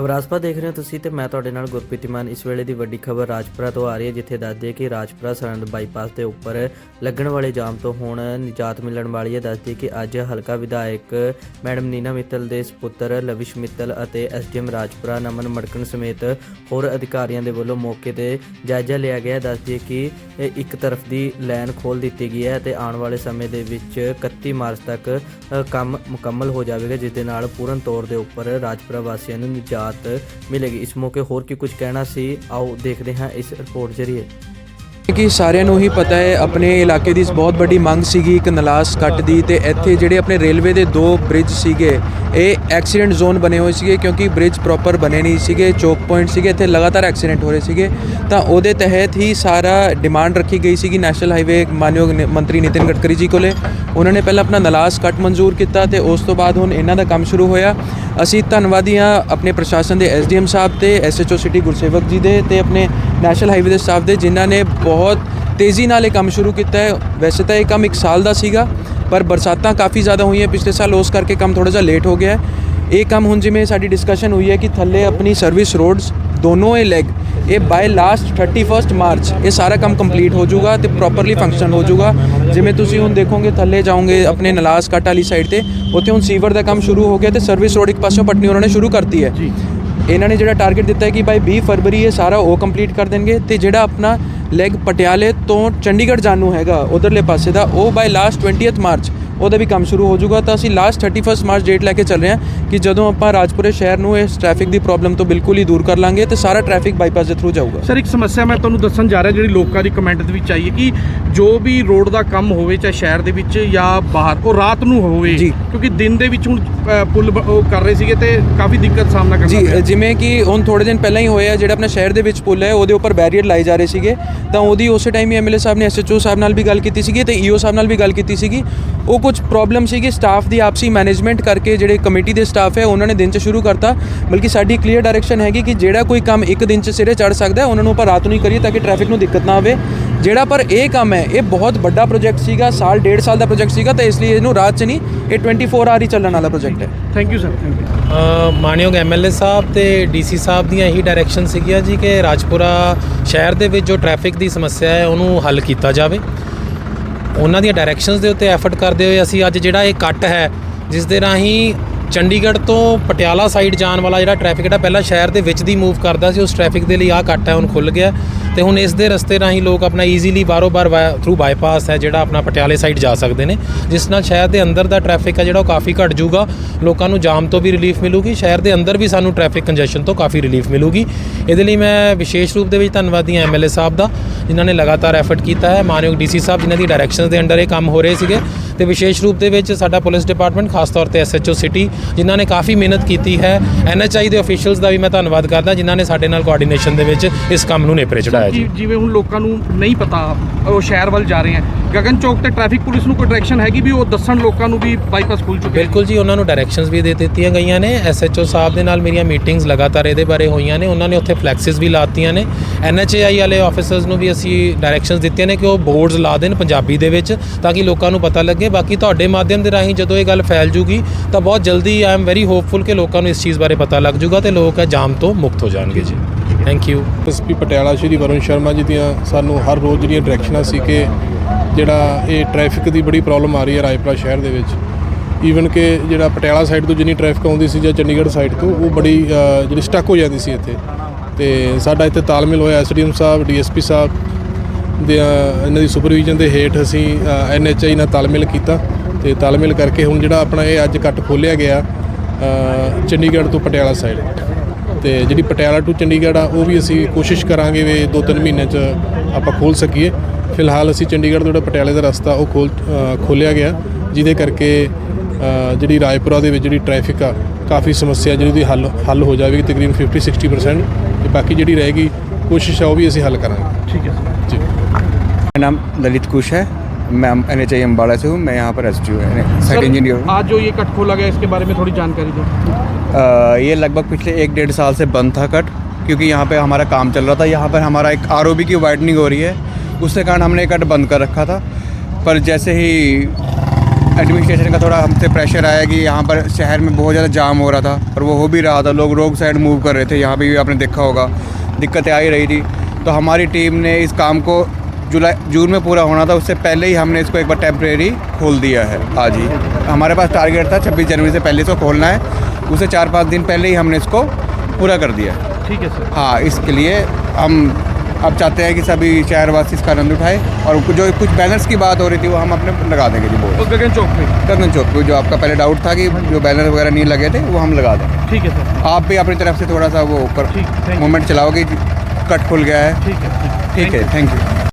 ਖਬਰਾਸਪਾ ਦੇਖ ਰਹੇ ਹੋ ਤੁਸੀਂ ਤੇ ਮੈਂ ਤੁਹਾਡੇ ਨਾਲ ਗੁਰਪ੍ਰੀਤ ਮਾਨ ਇਸ ਵੇਲੇ ਦੀ ਵੱਡੀ ਖਬਰ ਰਾਜਪੁਰਾ ਤੋਂ ਆ ਰਹੀ ਹੈ, ਜਿੱਥੇ ਦੱਸਦੇ ਕਿ ਰਾਜਪੁਰਾ ਸਰਹੰਦ ਬਾਈਪਾਸ ਦੇ ਉੱਪਰ ਲੱਗਣ ਵਾਲੇ ਜਾਮ ਤੋਂ ਹੁਣ ਨਿਜਾਤ ਮਿਲਣ ਵਾਲੀ ਹੈ ਦੱਸਦੇ ਕਿ ਅੱਜ ਹਲਕਾ ਵਿਧਾਇਕ ਮੈਡਮ ਨੀਨਾ ਮਿੱਤਲ ਦੇ ਸੁਪੁੱਤਰ ਲਵਿਸ਼ ਮਿੱਤਲ ਅਤੇ ਐਸਡੀਐਮ ਰਾਜਪੁਰਾ ਨਮਨ ਮੜਕਣ ਸਮੇਤ ਹੋਰ ਅਧਿਕਾਰੀਆਂ ਦੇ ਵੱਲੋਂ ਮੌਕੇ ਤੇ ਜਾਇਜ਼ਾ ਲਿਆ ਗਿਆ ਹੈ। ਦੱਸਦੇ ਕਿ ਇੱਕ ਤਰਫ ਦੀ ਲਾਈਨ ਖੋਲ ਦਿੱਤੀ ਗਈ ਹੈ ਤੇ ਆਉਣ ਵਾਲੇ ਸਮੇਂ ਦੇ ਵਿੱਚ 31 ਮਾਰਚ ਤੱਕ ਕੰਮ ਮੁਕੰਮਲ ਹੋ ਜਾਵੇਗਾ, ਜਿਸ ਦੇ ਨਾਲ ਪੂਰਨ ਤੌਰ ਦੇ ਉੱਪਰ ਰਾਜਪੁਰਾ ਵਾਸੀਆਂ ਨੂੰ ਨਿਜਾਤ ਮਿਲੇਗੀ ਇਸ ਮੌਕੇ ਹੋਰ ਕੀ ਕੁਝ ਕਹਿਣਾ ਸੀ ਆਓ ਦੇਖਦੇ ਹਾਂ ਇਸ ਰਿਪੋਰਟ ਜ਼ਰੀਏ ਕਿ ਸਾਰਿਆਂ ਨੂੰ ਹੀ ਪਤਾ ਹੈ, ਆਪਣੇ ਇਲਾਕੇ ਦੀ ਬਹੁਤ ਵੱਡੀ ਮੰਗ ਸੀਗੀ ਇੱਕ ਨਲਾਸ ਕੱਟ ਦੀ ਤੇ ਇੱਥੇ ਜਿਹੜੇ ਆਪਣੇ ਰੇਲਵੇ ਦੇ ਦੋ ਬ੍ਰਿਜ ਸੀਗੇ, ਇਹ ਐਕਸੀਡੈਂਟ ਜ਼ੋਨ ਬਣੇ ਹੋਏ ਸੀਗੇ ਕਿਉਂਕਿ ਬ੍ਰਿਜ ਪ੍ਰੋਪਰ ਬਣੇ ਨਹੀਂ ਸੀਗੇ ਚੋਕ ਪੁਆਇੰਟ ਸੀਗੇ, ਇੱਥੇ ਲਗਾਤਾਰ ਐਕਸੀਡੈਂਟ ਹੋ ਰਹੇ ਸੀਗੇ। ਤਾਂ ਉਹਦੇ ਤਹਿਤ ਹੀ ਸਾਰਾ ਡਿਮਾਂਡ ਰੱਖੀ ਗਈ ਸੀਗੀ ਨੈਸ਼ਨਲ ਹਾਈਵੇ ਮਾਨਯੋਗ ਮੰਤਰੀ ਨਿਤਿਨ ਗਡਕਰੀ ਜੀ ਕੋਲੇ। ਉਹਨਾਂ ਨੇ ਪਹਿਲਾਂ ਆਪਣਾ ਨਲਾਸ ਕੱਟ ਮਨਜ਼ੂਰ ਕੀਤਾ ਤੇ ਉਸ ਤੋਂ ਬਾਅਦ ਹੁਣ ਇਹਨਾਂ ਦਾ ਕੰਮ ਸ਼ੁਰੂ ਹੋਇਆ। ਅਸੀਂ ਧੰਨਵਾਦੀ ਹਾਂ ਆਪਣੇ ਪ੍ਰਸ਼ਾਸਨ ਦੇ ਐਸਡੀਐਮ ਸਾਹਿਬ ਤੇ ਐਸਐਚਓ ਸਿਟੀ ਗੁਰਸੇਵਕ ਜੀ ਦੇ ਤੇ ਆਪਣੇ ਨੈਸ਼ਨਲ ਹਾਈਵੇ ਦੇ ਸਟਾਫ ਦੇ, ਜਿਨ੍ਹਾਂ ਨੇ ਬਹੁਤ ਤੇਜ਼ੀ ਨਾਲ ਇਹ ਕੰਮ ਸ਼ੁਰੂ ਕੀਤਾ ਹੈ। ਵੈਸੇ ਤਾਂ ਇਹ ਕੰਮ 1 ਸਾਲ ਦਾ ਸੀਗਾ ਪਰ ਬਰਸਾਤਾਂ ਕਾਫੀ ਜ਼ਿਆਦਾ ਹੋਈਆਂ ਪਿਛਲੇ ਸਾਲ ਉਸ ਕਰਕੇ ਕੰਮ ਥੋੜਾ ਜਿਹਾ ਲੇਟ ਹੋ ਗਿਆ ਹੈ। ਇਹ ਕੰਮ ਹੁਣ ਜਿਵੇਂ ਸਾਡੀ ਡਿਸਕਸ਼ਨ ਹੋਈ ਹੈ ਕਿ ਥੱਲੇ ਆਪਣੀ ਸਰਵਿਸ ਰੋਡਸ ਦੋਨੋਂ ਇਹ ਲੈਗ ਇਹ ਬਾਈ ਲਾਸਟ 31 ਮਾਰਚ ਇਹ ਸਾਰਾ ਕੰਮ ਕੰਪਲੀਟ ਹੋ ਜਾਊਗਾ ਤੇ ਪ੍ਰੋਪਰਲੀ ਫੰਕਸ਼ਨ ਹੋ ਜਾਊਗਾ। ਜਿਵੇਂ ਤੁਸੀਂ ਹੁਣ ਦੇਖੋਗੇ ਥੱਲੇ ਜਾਓਗੇ ਆਪਣੇ ਨਲਾਸ ਕੱਟ ਵਾਲੀ ਸਾਈਡ ਤੇ ਉੱਥੇ ਹੁਣ ਸੀਵਰ ਦਾ ਕੰਮ ਸ਼ੁਰੂ ਹੋ ਗਿਆ ਤੇ ਸਰਵਿਸ ਰੋਡ ਇੱਕ ਪਾਸਿਓਂ ਪਟਨੀ ਉਹਨਾਂ ਨੇ ਸ਼ੁਰੂ ਕਰਤੀ ਹੈ। ਇਹਨਾਂ ਨੇ ਜਿਹੜਾ ਟਾਰਗੇਟ ਦਿੱਤਾ ਹੈ ਕਿ ਬਾਈ 20 ਫਰਵਰੀ ਇਹ ਸਾਰਾ ਉਹ ਕੰਪਲੀਟ ਕਰ ਦੇਣਗੇ ਤੇ ਜਿਹੜਾ ਆਪਣਾ ਲੈਗ ਪਟਿਆਲੇ ਤੋਂ ਚੰਡੀਗੜ੍ਹ ਜਾਣੂ ਹੈਗਾ ਉਧਰਲੇ ਪਾਸੇ ਦਾ ਉਹ ਬਾਈ ਲਾਸਟ 20th ਮਾਰਚ। ਉਹਦਾ ਵੀ ਕੰਮ ਸ਼ੁਰੂ ਹੋ ਜਾਊਗਾ। ਤਾਂ ਅਸੀਂ ਲਾਸਟ 31 ਮਾਰਚ ਡੇਟ ਲੈ ਕੇ ਚੱਲ ਰਹੇ ਹਾਂ ਕਿ ਜਦੋਂ ਆਪਾਂ ਰਾਜਪੁਰੇ ਸ਼ਹਿਰ ਨੂੰ ਇਸ ਟ੍ਰੈਫਿਕ ਦੀ ਪ੍ਰੋਬਲਮ ਤੋਂ ਬਿਲਕੁਲ ਹੀ ਦੂਰ ਕਰ ਲਾਂਗੇ ਤੇ ਸਾਰਾ ਟ੍ਰੈਫਿਕ ਬਾਈਪਾਸ ਦੇ ਥਰੂ ਜਾਊਗਾ। ਸਰ ਇੱਕ ਸਮੱਸਿਆ ਮੈਂ ਤੁਹਾਨੂੰ ਦੱਸਣ ਜਾ ਰਿਹਾ ਜਿਹੜੀ ਲੋਕਾਂ ਦੀ ਕਮੈਂਟ ਦੇ ਵਿੱਚ ਆਈ ਹੈ ਕਿ ਜੋ ਵੀ ਰੋਡ ਦਾ ਕੰਮ ਹੋਵੇ ਚਾਹੇ ਸ਼ਹਿਰ ਦੇ ਵਿੱਚ ਜਾਂ ਬਾਹਰ ਉਹ ਰਾਤ ਨੂੰ ਹੋਵੇ। ਕਿਉਂਕਿ ਦਿਨ ਦੇ ਵਿੱਚ ਹੁਣ ਪੁਲ ਉਹ ਕਰ ਰਹੇ ਸੀਗੇ ਤੇ ਕਾਫੀ ਦਿੱਕਤ ਸਾਹਮਣਾ ਕਰਨਾ ਜੀ ਪਿਆ। ਜਿਵੇਂ ਕਿ ਹੁਣ ਥੋੜੇ ਦਿਨ ਪਹਿਲਾਂ ਹੀ ਹੋਇਆ ਜਿਹੜਾ ਆਪਣਾ ਸ਼ਹਿਰ ਦੇ ਵਿੱਚ ਪੁਲ ਹੈ ਉਹਦੇ ਉੱਪਰ ਬੈਰੀਅਰ ਲਾਏ ਜਾ ਰਹੇ ਸੀਗੇ। ਤਾਂ ਉਹਦੀ ਉਸੇ ਟਾਈਮ ਹੀ ਐਮਐਲਏ ਸਾਹਿਬ ਨੇ ਐਸਐਚਓ ਸਾਹਿਬ ਨਾਲ ਵੀ ਗੱਲ ਕੀਤੀ ਸੀਗੀ ਤੇ ਈਓ ਸਾਹਿਬ ਨਾਲ ਵੀ ਗੱਲ ਕੀਤੀ ਸੀਗੀ। ਉਹ ਕੁਝ ਪ੍ਰੋਬਲਮ ਸੀਗੀ ਸਟਾਫ ਦੀ ਆਪਸੀ ਮੈਨੇਜਮੈਂਟ ਕਰਕੇ ਜਿਹੜੇ ਕਮੇਟੀ ਦੇ ਸਟਾਫ ਹੈ ਉਹਨਾਂ ਨੇ ਦਿਨ 'ਚ ਸ਼ੁਰੂ ਕਰਤਾ। ਬਲਕਿ ਸਾਡੀ ਕਲੀਅਰ ਡਾਇਰੈਕਸ਼ਨ ਹੈਗੀ ਕਿ ਜਿਹੜਾ ਕੋਈ ਕੰਮ ਇੱਕ ਦਿਨ 'ਚ ਸਿਰੇ ਚੜ ਸਕਦਾ ਹੈ ਉਹਨਾਂ ਨੂੰ ਆਪਾਂ ਰਾਤ ਨੂੰ ਹੀ ਕਰੀਏ ਤਾਂ ਕਿ ਟ੍ਰੈਫਿਕ ਨੂੰ ਦਿੱਕਤ ਨਾ ਆਵੇ। ਜਿਹੜਾ ਪਰ ਇਹ ਕੰਮ ਹੈ ਇਹ ਬਹੁਤ ਵੱਡਾ ਪ੍ਰੋਜੈਕਟ ਸੀਗਾ ਸਾਲ ਡੇਢ ਸਾਲ ਦਾ ਪ੍ਰੋਜੈਕਟ ਸੀਗਾ ਤਾਂ ਇਸ ਲਈ ਇਹਨੂੰ ਰਾਤ 'ਚ ਨਹੀਂ ਇਹ 24 ਆਰ ਹੀ ਚੱਲਣ ਵਾਲਾ ਪ੍ਰੋਜੈਕਟ ਹੈ। Thank you sir thank you ਮਾਨਯੋਗ ਐਮਐਲਏ ਸਾਹਿਬ ਤੇ ਡੀਸੀ ਸਾਹਿਬ ਦੀਆਂ ਇਹੀ ਡਾਇਰੈਕਸ਼ਨ ਸੀਗੀਆਂ ਜੀ ਕਿ ਰਾਜਪੁਰਾ ਸ਼ਹਿਰ ਦੇ ਵਿੱਚ ਜੋ ਟ੍ਰੈਫਿਕ ਦੀ ਸਮੱਸਿਆ ਹੈ ਉਹਨੂੰ ਹੱਲ ਕੀਤਾ ਜਾਵੇ। ਉਹਨਾਂ ਦੀਆਂ ਡਾਇਰੈਕਸ਼ਨਸ ਦੇ ਉੱਤੇ ਐਫਰਟ ਕਰਦੇ ਹੋਏ ਅਸੀਂ ਅੱਜ ਜਿਹੜਾ ਇਹ ਕੱਟ ਹੈ ਜਿਸ ਦੇ ਰਾਹੀਂ ਚੰਡੀਗੜ੍ਹ ਤੋਂ ਪਟਿਆਲਾ ਸਾਈਡ ਜਾਣ ਵਾਲਾ ਜਿਹੜਾ ਟ੍ਰੈਫਿਕ ਜਿਹੜਾ ਪਹਿਲਾਂ ਸ਼ਹਿਰ ਦੇ ਵਿੱਚ ਦੀ ਮੂਵ ਕਰਦਾ ਸੀ, ਉਸ ਟ੍ਰੈਫਿਕ ਦੇ ਲਈ ਆਹ ਕੱਟ ਹੈ, ਹੁਣ ਖੁੱਲ ਗਿਆ ਤੇ ਹੁਣ ਇਸ ਦੇ ਰਸਤੇ ਰਾਹੀਂ ਲੋਕ ਆਪਣਾ ਈਜ਼ੀਲੀ ਬਾਰੋ ਬਾਰ ਥਰੂ ਬਾਈਪਾਸ ਹੈ, ਜਿਹੜਾ ਆਪਣਾ ਪਟਿਆਲੇ ਸਾਈਡ ਜਾ ਸਕਦੇ ਨੇ। ਜਿਸ ਨਾਲ ਸ਼ਹਿਰ ਦੇ ਅੰਦਰ ਦਾ ਟ੍ਰੈਫਿਕ ਹੈ, ਜਿਹੜਾ ਉਹ ਕਾਫੀ ਘਟ ਜਾਊਗਾ। ਲੋਕਾਂ ਨੂੰ ਜਾਮ ਤੋਂ ਵੀ ਰਿਲੀਫ ਮਿਲੂਗੀ। ਸ਼ਹਿਰ ਦੇ ਅੰਦਰ ਵੀ ਸਾਨੂੰ ਟ੍ਰੈਫਿਕ ਕੰਜੈਸ਼ਨ ਤੋਂ ਕਾਫੀ ਰਿਲੀਫ ਮਿਲੂਗੀ। ਇਹਦੇ ਲਈ ਮੈਂ ਵਿਸ਼ੇਸ਼ ਰੂਪ ਦੇ ਵਿੱਚ ਧੰਨਵਾਦੀ ਹਾਂ ਐਮਐਲਏ ਸਾਹਿਬ ਦਾ, ਜਿਨ੍ਹਾਂ ਨੇ ਲਗਾਤਾਰ ਐਫਰਟ ਕੀਤਾ ਹੈ। ਮਾਨਯੋਗ ਡੀਸੀ ਸਾਹਿਬ, ਜਿਨ੍ਹਾਂ ਦੀ ਡਾਇਰੈਕਸ਼ਨਸ ਦੇ ਅੰਡਰ ਇਹ ਕੰਮ ਹੋ ਰਹੇ ਸੀਗੇ। ਤੇ ਵਿਸ਼ੇਸ਼ ਰੂਪ ਦੇ ਵਿੱਚ ਸਾਡਾ ਪੁਲਿਸ ਡਿਪਾਰਟਮੈਂਟ ਖਾਸ ਤੌਰ ਤੇ ਐਸਐਚਓ ਸਿਟੀ ਜਿਨ੍ਹਾਂ ਨੇ ਕਾਫੀ ਮਿਹਨਤ ਕੀਤੀ ਹੈ। ਐਨਐਚਆਈ ਦੇ ਅਫੀਸ਼ੀਅਲਸ ਦਾ ਵੀ ਮੈਂ ਧੰਨਵਾਦ ਕਰਦਾ ਜਿਨ੍ਹਾਂ ਨੇ ਸਾਡੇ ਨਾਲ ਕੋਆਰਡੀਨੇਸ਼ਨ ਦੇ ਵਿੱਚ ਇਸ ਕੰਮ ਨੂੰ ਨੇਪਰੇ ਚੜਾਇਆ ਜੀ। ਜਿਵੇਂ ਹੁਣ ਲੋਕਾਂ ਨੂੰ ਨਹੀਂ ਪਤਾ ਉਹ ਸ਼ਹਿਰ ਵੱਲ ਜਾ ਰਹੇ ਹੈ। ਗਗਨ ਚੌਕ ਤੇ ਟ੍ਰੈਫਿਕ ਪੁਲਿਸ ਨੂੰ ਕੋਈ ਡਾਇਰੈਕਸ਼ਨ ਹੈਗੀ ਵੀ ਉਹ ਦੱਸਣ ਲੋਕਾਂ ਨੂੰ ਵੀ ਬਾਈਪਾਸ ਖੁੱਲ ਚੁੱਕੇ ਬਿਲਕੁਲ ਜੀ ਉਹਨਾਂ ਨੂੰ ਡਾਇਰੈਕਸ਼ਨਸ ਵੀ ਦੇ ਦਿੱਤੀਆਂ ਗਈਆਂ ਨੇ। ਐਸਐਚਓ ਸਾਹਿਬ ਦੇ ਨਾਲ ਮੇਰੀਆਂ ਮੀਟਿੰਗਸ ਲਗਾਤਾਰ ਇਹਦੇ ਬਾਰੇ ਹੋਈਆਂ ਨੇ। ਉਹਨਾਂ ਨੇ ਉੱਥੇ ਫਲੈਕਸਿਸ ਵੀ ਲਾਤੀਆਂ ਨੇ। ਐਨਐਚਏਆਈ ਵਾਲੇ ਆਫੀਸਰਸ ਨੂੰ ਵੀ ਅਸੀਂ ਡਾਇਰੈਕਸ਼ਨਸ ਦਿੱਤੀਆਂ ਨੇ ਕਿ ਉਹ ਬੋਰਡਸ ਲਾ ਦੇਣ ਪੰਜਾਬੀ ਦੇ ਵਿੱਚ ਤਾਂ ਕਿ ਲੋਕਾਂ ਨੂੰ ਪਤਾ ਲੱਗੇ। ਬਾਕੀ ਤੁਹਾਡੇ ਮਾਧਿਅਮ ਦੇ ਰਾਹੀਂ ਜਦੋਂ ਇਹ ਗੱਲ ਫੈਲ ਜੂਗੀ, ਤਾਂ ਬਹੁਤ ਜਲਦੀ ਆਈ ਐਮ ਵੈਰੀ ਹੋਪਫੁਲ ਕਿ ਲੋਕਾਂ ਨੂੰ ਇਸ ਚੀਜ਼ ਬਾਰੇ ਪਤਾ ਲੱਗ ਜੂਗਾ ਤੇ ਲੋਕ ਇਹ ਜਾਮ ਤੋਂ ਮੁਕਤ ਹੋ ਜਾਣਗੇ ਜੀ। Thank you SP Patiala Shri Varun Sharma ji ਦੀਆਂ ਸਾਨੂੰ ਹਰ ਰੋਜ਼ ਜਿਹੜੀਆਂ ਡਾਇਰੈਕਸ਼ਨਾਂ ਸੀ ਕਿ ਜਿਹੜਾ ਇਹ ਟ੍ਰੈਫਿਕ ਦੀ ਬੜੀ ਪ੍ਰੋਬਲਮ ਆ ਰਹੀ ਹੈ ਰਾਜਪੁਰਾ ਸ਼ਹਿਰ ਦੇ ਵਿੱਚ। ਈਵਨ ਕਿ ਜਿਹੜਾ ਪਟਿਆਲਾ ਸਾਈਡ ਤੋਂ ਜਿੰਨੀ ਟ੍ਰੈਫਿਕ ਆਉਂਦੀ ਸੀ ਜਾਂ ਚੰਡੀਗੜ੍ਹ ਸਾਈਡ ਤੋਂ, ਉਹ ਬੜੀ ਜਿਹੜੀ ਸਟਕ ਹੋ ਜਾਂਦੀ ਸੀ ਇੱਥੇ। ਤੇ ਸਾਡਾ ਇੱਥੇ ਤਾਲਮੇਲ ਹੋਇਆ, ਐਸਡੀਐਮ ਸਾਹਿਬ, ਡੀਐਸਪੀ ਸਾਹਿਬ ਦੇ ਇਹਨਾਂ ਦੀ ਸੁਪਰਵਿਜ਼ਨ ਦੇ ਹੇਠ ਅਸੀਂ ਐਨਐਚਆਈ ਨਾਲ ਤਾਲਮੇਲ ਕੀਤਾ ਤੇ ਤਾਲਮੇਲ ਕਰਕੇ ਹੁਣ ਜਿਹੜਾ ਆਪਣਾ ਇਹ ਅੱਜ ਕੱਟ ਖੋਲਿਆ ਗਿਆ ਚੰਡੀਗੜ੍ਹ ਤੋਂ ਪਟਿਆਲਾ ਸਾਈਡ ਤੇ ਜਿਹੜੀ ਪਟਿਆਲਾ ਟੂ ਚੰਡੀਗੜ੍ਹ ਆ ਉਹ ਵੀ ਅਸੀਂ ਕੋਸ਼ਿਸ਼ ਕਰਾਂਗੇ ਵੀ ਦੋ ਤਿੰਨ ਮਹੀਨੇ ਚ ਆਪਾਂ ਖੋਲ ਸਕੀਏ। ਫਿਲਹਾਲ ਅਸੀਂ ਚੰਡੀਗੜ੍ਹ ਤੋਂ ਜਿਹੜਾ ਪਟਿਆਲੇ ਦਾ ਰਸਤਾ ਉਹ ਖੋਲ ਅ, ਖੋਲਿਆ ਗਿਆ ਜਿਹਦੇ ਕਰਕੇ ਜਿਹੜੀ ਰਾਏਪੁਰਾ ਦੇ ਵਿੱਚ ਜਿਹੜੀ ਟ੍ਰੈਫਿਕ ਆ ਕਾਫੀ ਸਮੱਸਿਆ ਜਿਹੜੀ ਦੀ ਹੱਲ ਹੱਲ ਹੋ ਜਾਵੇਗੀ ਤਕਰੀਬਨ 50 60% ਤੇ ਬਾਕੀ ਜਿਹੜੀ ਰਹੇਗੀ ਕੋਸ਼ਿਸ਼ ਆ ਉਹ ਵੀ ਅਸੀਂ ਹੱਲ ਕਰਾਂਗੇ। ਠੀਕ ਹੈ ਸਰ। मेरा नाम ललित कुश है। मैं एन एच आई अम्बाड़ा से हूँ। मैं यहाँ पर एस टी साइट इंजीनियर हूँ। आज जो ये कट खोला गया इसके बारे में थोड़ी जानकारी दो। ये लगभग पिछले एक डेढ़ साल से बंद था कट क्योंकि यहाँ पे हमारा काम चल रहा था। यहाँ पर हमारा एक आरओबी की वाइडनिंग हो रही है। उसके कारण हमने कट बंद कर रखा था। पर जैसे ही एडमिनिस्ट्रेशन का थोड़ा हमसे प्रेशर आया कि यहाँ पर शहर में बहुत ज़्यादा जाम हो रहा था और वो हो भी रहा था लोग रोड साइड मूव कर रहे थे। यहाँ पे भी आपने देखा होगा दिक्कतें आ ही रही थी। तो हमारी टीम ने इस काम को जुलाई जून में पूरा होना था उससे पहले ही हमने इसको एक बार टेम्परेरी खोल दिया है आज ही। हमारे पास टारगेट था छब्बीस जनवरी से पहले इसको खोलना है उसे चार पाँच दिन पहले ही हमने इसको पूरा कर दिया ठीक है सर। हाँ इसके लिए हम अब चाहते हैं कि सभी शहरवासी इसका आनंद उठाए और जो कुछ बैनर्स की बात हो रही थी वो हम अपने लगा देंगे जी बोर्ड गगन चौक पे? गगन चौक पे जो आपका पहले डाउट था कि जो बैनर वगैरह नहीं लगे थे वो हम लगा दें। ठीक है सर। आप भी अपनी तरफ़ से थोड़ा सा वो ऊपर. मूवमेंट चलाओगे कट खुल गया है। ठीक है ठीक है। Thank you